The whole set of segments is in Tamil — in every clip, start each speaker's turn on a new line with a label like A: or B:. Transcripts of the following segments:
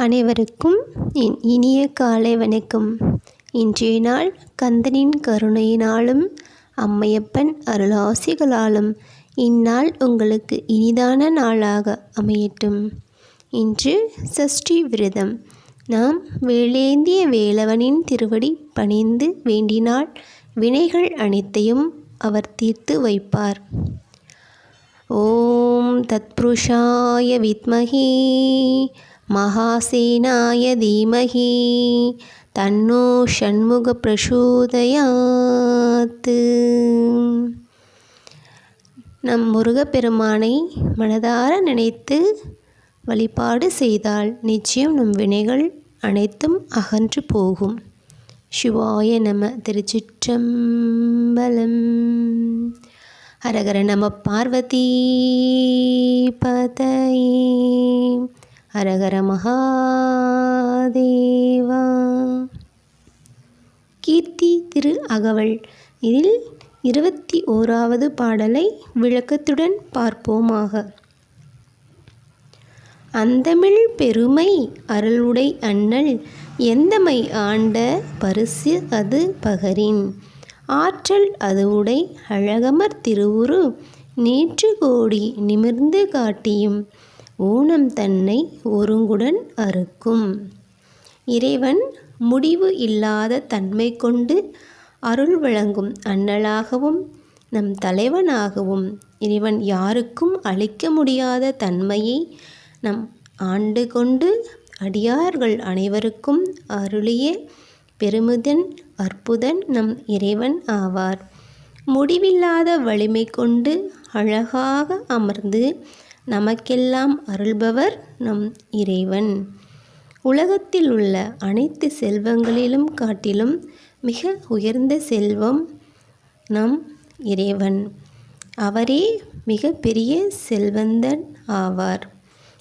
A: அனைவருக்கும் என் இனிய காலை வணக்கம். இன்றைய நாள் கந்தனின் கருணையினாலும் அம்மையப்பன் அருளாசிகளாலும் இந்நாள் உங்களுக்கு இனிதான நாளாக அமையட்டும். இன்று சஷ்டி விரதம். நாம் வேலேந்திய வேலவனின் திருவடி பணிந்து வேண்டினால் வினைகள் அனைத்தையும் அவர் தீர்த்து வைப்பார். ஓம் தத்புருஷாய வித்மஹி மகாசேனாய தீமகி தன்னோ ஷண்முக பிரசோதயாத்து நம் முருகப்பெருமானை மனதார நினைத்து வழிபாடு செய்தால் நிச்சயம் நம் வினைகள் அனைத்தும் அகன்று போகும். சிவாய நம திருச்சிற்றம்பலம். ஹரகர நம பார்வதி பதையே. ஹரஹர மகாதேவா. கீர்த்தி திரு அகவல். இதில் இருபத்தி ஓராவது பாடலை விளக்கத்துடன் பார்ப்போமாக. அந்தமிழ் பெருமை அருளுடை அண்ணல் எந்தமை ஆண்ட பரிசு அது பகரின்? ஆற்றல் அது உடை அழகமர் திருவுரு நேற்று கோடி நிமிர்ந்து காட்டியும். ஊனம் தன்னை ஒருங்குடன் அறுக்கும். இறைவன் முடிவு இல்லாத தன்மை கொண்டு அருள் வழங்கும் அண்ணலாகவும் நம் தலைவனாகவும் இறைவன் யாருக்கும் அளிக்க முடியாத தன்மையை நம் ஆண்டு கொண்டு அடியார்கள் அனைவருக்கும் அருளிய பெருமுதன் அற்புதன் நம் இறைவன் ஆவார். முடிவில்லாத வலிமை கொண்டு அழகாக அமர்ந்து நமக்கெல்லாம் அருள்பவர் நம் இறைவன். உலகத்தில் உள்ள அனைத்து செல்வங்களிலும் காட்டிலும் மிக உயர்ந்த செல்வம் நம் இறைவன். அவரே மிக பெரிய செல்வந்தன் ஆவார்.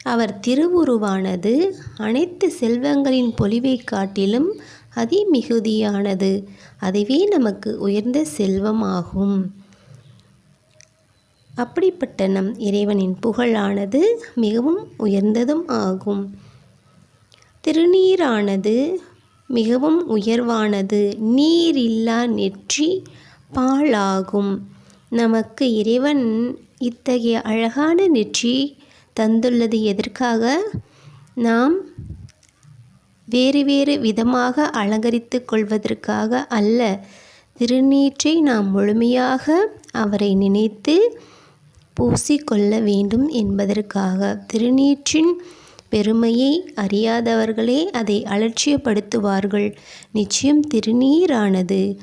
A: அவர் திருவுருவானது அனைத்து செல்வங்களின் பொலிவை காட்டிலும் அதிமிகுதியானது. அதுவே நமக்கு உயர்ந்த செல்வமாகும். அப்படிப்பட்ட நம் இறைவனின் புகழானது மிகவும் உயர்ந்ததும் ஆகும். திருநீரானது மிகவும் உயர்வானது நீரில்லா நெற்றி பாலாகும் நமக்கு இறைவன் இத்தகைய அழகான நெற்றி தந்துள்ளது எதற்காக? நாம் வேறு வேறு விதமாக அலங்கரித்து கொள்வதற்காக அல்ல. திருநீற்றை நாம் முழுமையாக அவரை நினைத்து பூசிக்கொள்ள வேண்டும் என்பதற்காக திருநீற்றின் பெருமையை அறியாதவர்களே அதை அலட்சியப்படுத்துவார்கள். நிச்சயம் திருநீரானது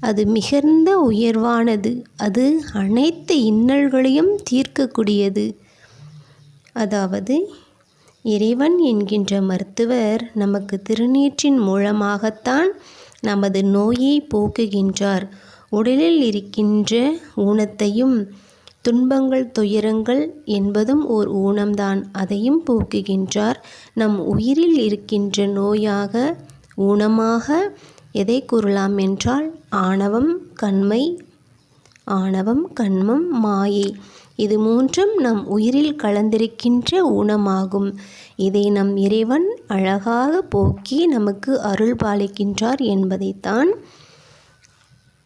A: அது மிகுந்த உயர்வானது. அது அனைத்து இன்னல்களையும் தீர்க்கக்கூடியது. அதாவது இறைவன் என்கின்ற மருத்துவர் நமக்கு திருநீற்றின் மூலமாகத்தான் நமது நோயை போக்குகின்றார். உடலில் இருக்கின்ற ஊனத்தையும் துன்பங்கள் துயரங்கள் என்பதும் ஓர் ஊனம்தான். அதையும் போக்குகின்றார். நம் உயிரில் இருக்கின்ற நோயாக ஊனமாக எதை கூறலாம் என்றால் ஆணவம் கண்மை ஆணவம் கண்மம் மாயை. இது மூன்றும் நம் உயிரில் கலந்திருக்கின்ற ஊனமாகும். இதை நம் இறைவன் அழகாக போக்கி நமக்கு அருள் பாலிக்கின்றார் என்பதைத்தான்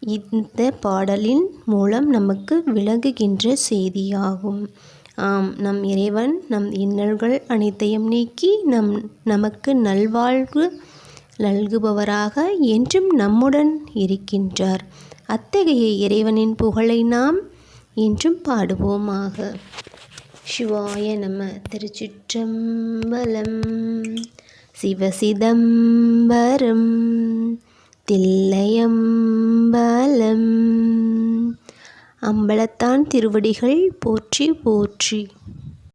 A: இந்த பாடலின் மூலம் நமக்கு விளங்குகின்ற செய்தியாகும். ஆம் நம் இறைவன் நம் இன்னல்கள் அனைத்தையும் நீக்கி நம் நமக்கு நல்வாழ்வு நல்குபவராக என்றும் நம்முடன் இருக்கின்றார். அத்தகைய இறைவனின் புகழை நாம் என்றும் பாடுவோமாக. சிவாய நம திருச்சிற்றம்பலம் சிவசிதம்பரம் தில்லையம்பலம் அம்பலத்தான் திருவடிகள் போற்றி போற்றி.